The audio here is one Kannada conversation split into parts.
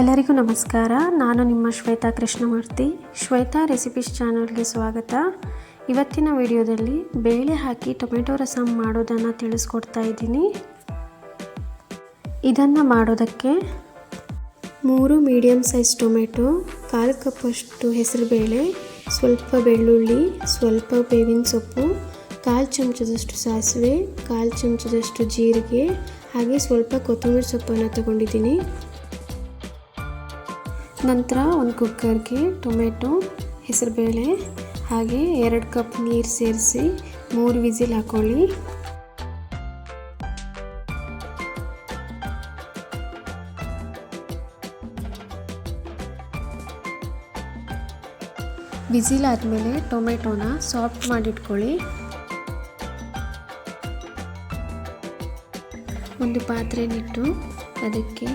ಎಲ್ಲರಿಗೂ ನಮಸ್ಕಾರ. ನಾನು ನಿಮ್ಮ ಶ್ವೇತಾ ಕೃಷ್ಣಮೂರ್ತಿ. ಶ್ವೇತಾ ರೆಸಿಪೀಸ್ ಚಾನಲ್ಗೆ ಸ್ವಾಗತ. ಇವತ್ತಿನ ವಿಡಿಯೋದಲ್ಲಿ ಬೇಳೆ ಹಾಕಿ ಟೊಮೆಟೊ ರಸಮ್ ಮಾಡೋದನ್ನು ತಿಳಿಸ್ಕೊಡ್ತಾ ಇದ್ದೀನಿ. ಇದನ್ನು ಮಾಡೋದಕ್ಕೆ ಮೂರು ಮೀಡಿಯಮ್ ಸೈಜ್ ಟೊಮೆಟೊ, ಕಾಲು ಕಪ್ಪಷ್ಟು ಹೆಸರುಬೇಳೆ, ಸ್ವಲ್ಪ ಬೆಳ್ಳುಳ್ಳಿ, ಸ್ವಲ್ಪ ಬೇವಿನ ಸೊಪ್ಪು, ಕಾಲು ಚಮಚದಷ್ಟು ಸಾಸಿವೆ, ಕಾಲು ಚಮಚದಷ್ಟು ಜೀರಿಗೆ, ಹಾಗೆ ಸ್ವಲ್ಪ ಕೊತ್ತಂಬರಿ ಸೊಪ್ಪನ್ನು ತಗೊಂಡಿದ್ದೀನಿ. ನಂತರ ಒಂದು ಕುಕ್ಕರ್ಗೆ ಟೊಮೆಟೊ, ಹೆಸರುಬೇಳೆ ಹಾಗೆ ಎರಡು ಕಪ್ ನೀರು ಸೇರಿಸಿ ಮೂರು ವಿಸಿಲ್ ಹಾಕೊಳ್ಳಿ. ವಿಸಿಲ್ ಆದಮೇಲೆ ಟೊಮೆಟೊನ ಸಾಫ್ಟ್ ಮಾಡಿಟ್ಕೊಳ್ಳಿ. ಒಂದು ಪಾತ್ರೆಯಲ್ಲಿಟ್ಟು ಅದಕ್ಕೆ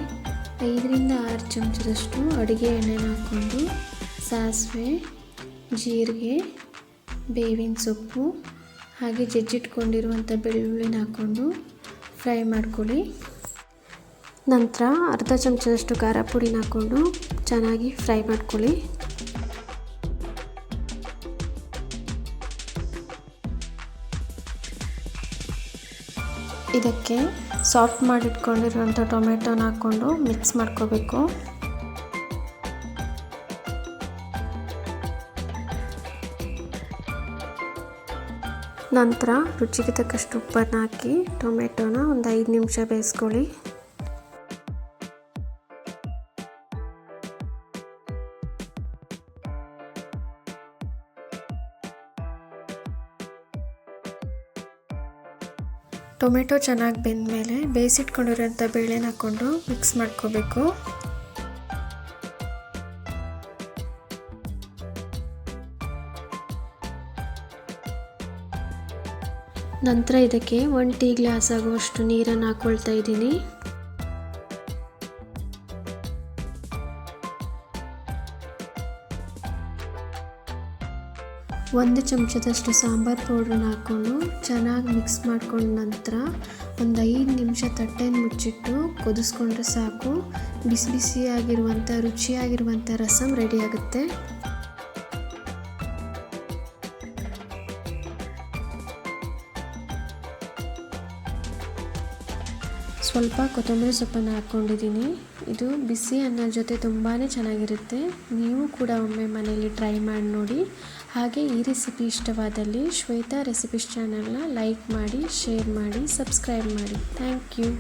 ಐದರಿಂದ ಆರು ಚಮಚದಷ್ಟು ಅಡುಗೆ ಎಣ್ಣೆನ ಹಾಕ್ಕೊಂಡು ಸಾಸಿವೆ, ಜೀರಿಗೆ, ಬೇವಿನ ಸೊಪ್ಪು ಹಾಗೆ ಜಜ್ಜಿಟ್ಕೊಂಡಿರುವಂಥ ಬೆಳ್ಳುಳ್ಳಿನ ಹಾಕ್ಕೊಂಡು ಫ್ರೈ ಮಾಡ್ಕೊಳ್ಳಿ. ನಂತರ ಅರ್ಧ ಚಮಚದಷ್ಟು ಖಾರ ಪುಡಿನ ಹಾಕ್ಕೊಂಡು ಚೆನ್ನಾಗಿ ಫ್ರೈ ಮಾಡ್ಕೊಳ್ಳಿ. ಇದಕ್ಕೆ ಸಾಫ್ಟ್ ಮಾಡಿಟ್ಕೊಂಡಿರುವಂಥ ಟೊಮೆಟೊನ ಹಾಕ್ಕೊಂಡು ಮಿಕ್ಸ್ ಮಾಡ್ಕೋಬೇಕು. ನಂತರ ರುಚಿಗೆ ತಕ್ಕಷ್ಟು ಉಪ್ಪನ್ನು ಹಾಕಿ ಟೊಮೆಟೊನ ಒಂದು ಐದು ನಿಮಿಷ ಬೇಯಿಸ್ಕೊಳ್ಳಿ. ಟೊಮೆಟೊ ಚೆನ್ನಾಗಿ ಬೆಂದ ಮೇಲೆ ಬೇಯಿಸಿಟ್ಕೊಂಡಿರೋಂಥ ಬೇಳೆನ ಹಾಕ್ಕೊಂಡು ಮಿಕ್ಸ್ ಮಾಡ್ಕೋಬೇಕು. ನಂತರ ಇದಕ್ಕೆ ಒಂದು ಟೀ ಗ್ಲಾಸ್ ಆಗುವಷ್ಟು ನೀರನ್ನು ಹಾಕ್ಕೊಳ್ತಾ ಇದ್ದೀನಿ. ಒಂದು ಚಮಚದಷ್ಟು ಸಾಂಬಾರು ಪೌಡ್ರನ್ನ ಹಾಕ್ಕೊಂಡು ಚೆನ್ನಾಗಿ ಮಿಕ್ಸ್ ಮಾಡ್ಕೊಂಡ ನಂತರ ಒಂದು ಐದು ನಿಮಿಷ ತಟ್ಟೆಯನ್ನು ಮುಚ್ಚಿಟ್ಟು ಕುದಿಸ್ಕೊಂಡ್ರೆ ಸಾಕು. ಬಿಸಿ ಬಿಸಿಯಾಗಿರುವಂಥ ರುಚಿಯಾಗಿರುವಂಥ ರಸಮ್ ರೆಡಿ ಆಗುತ್ತೆ. ಸ್ವಲ್ಪ ಕೊತ್ತಂಬರಿ ಸೊಪ್ಪನ್ನು ಹಾಕ್ಕೊಂಡಿದ್ದೀನಿ. ಇದು ಬಿಸಿ ಅನ್ನ ಜೊತೆ ತುಂಬಾ ಚೆನ್ನಾಗಿರುತ್ತೆ. ನೀವು ಕೂಡ ಒಮ್ಮೆ ಮನೆಯಲ್ಲಿ ಟ್ರೈ ಮಾಡಿ ನೋಡಿ. ಹಾಗೆ ಈ ರೆಸಿಪಿ ಇಷ್ಟವಾದಲ್ಲಿ ಶ್ವೇತಾ ರೆಸಿಪೀಸ್ ಚಾನಲ್ನ ಲೈಕ್ ಮಾಡಿ, ಶೇರ್ ಮಾಡಿ, ಸಬ್ಸ್ಕ್ರೈಬ್ ಮಾಡಿ. Thank you.